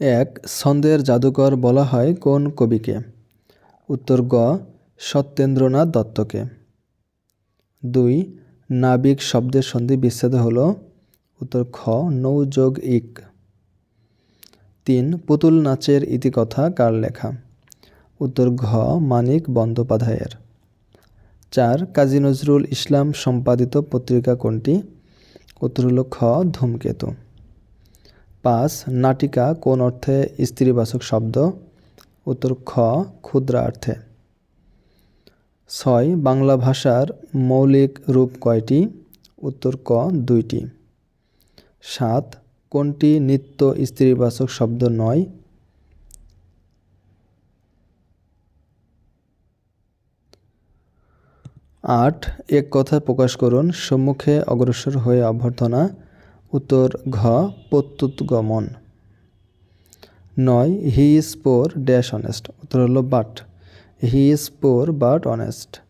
এক ছন্দের জাদুকর বলা হয় কোন কবিকে? উত্তর গ, সত্যেন্দ্রনাথ দত্তকে। দুই, নাবিক শব্দের সন্ধি বিচ্ছেদ হল। উত্তর খ, নৌ যোগ ইক। তিন, পুতুল নাচের ইতিকথা কার লেখা? উত্তর ঘ, মানিক বন্দ্যোপাধ্যায়ের। চার, কাজী নজরুল ইসলাম সম্পাদিত পত্রিকা কোনটি? উত্তর হল খ, ধূমকেতু। পাঁচ, নাটিকা কোন অর্থে স্ত্রীবাচক শব্দ? উত্তর খ, ক্ষুদ্রার্থে। ছয়, বাংলা ভাষার মৌলিক রূপ কয়টি? উত্তর ক, দুইটি। সাত, কোনটি নিত্য স্ত্রীবাচক শব্দ নয়? আট, এক কথায় প্রকাশ করুন, সম্মুখে অগ্রসর হয়ে অভ্যর্থনা। উত্তর ঘ প্রত্যুৎগমন নয়, he is poor, dash honest. উত্তর হলো but. He is poor, but honest.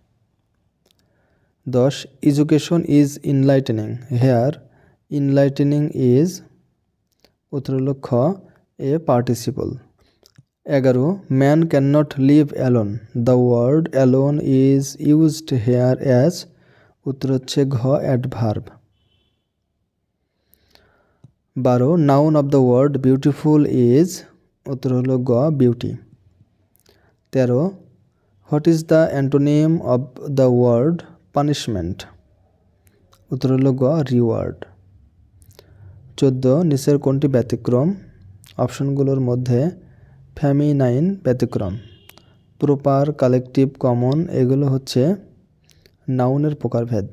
দশ, education is enlightening. Here, enlightening is, উত্তর হলো খ, এ পার্টিসিপল। এগারো, man can not live alone. The word alone is used here as, উত্তর হচ্ছে ঘ, অ্যাডভার্ব। বারো noun of the word beautiful is উত্তর হলো গ বিউটি তেরো what is the antonym of the word punishment উত্তর হলো গ রিওয়ার্ড চোদ্দ, নিচের কোনটি ব্যতিক্রম? অপশনগুলোর মধ্যে ফ্যামিনাইন ব্যতিক্রম। প্রপার কালেকটিভ কমন এগুলো হচ্ছে নাউনের প্রকারভেদ।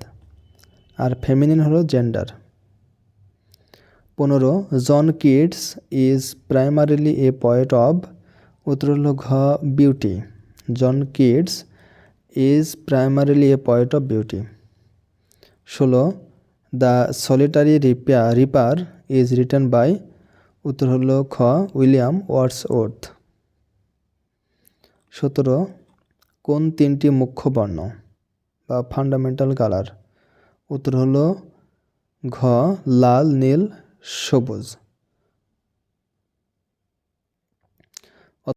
আর ফেমিনিন হলো জেন্ডার পনেরো John Keats is primarily a poet of উত্তর হল ঘ beauty John Keats is primarily a poet of beauty ষোলো the solitary repair reaper is written by উত্তর হল খ উইলিয়াম ওয়ার্ডস ওর্থ সতেরো কোন তিনটি মুখ্য বর্ণ বা ফান্ডামেন্টাল কালার উত্তর হল ঘ লাল, নীল সবুজ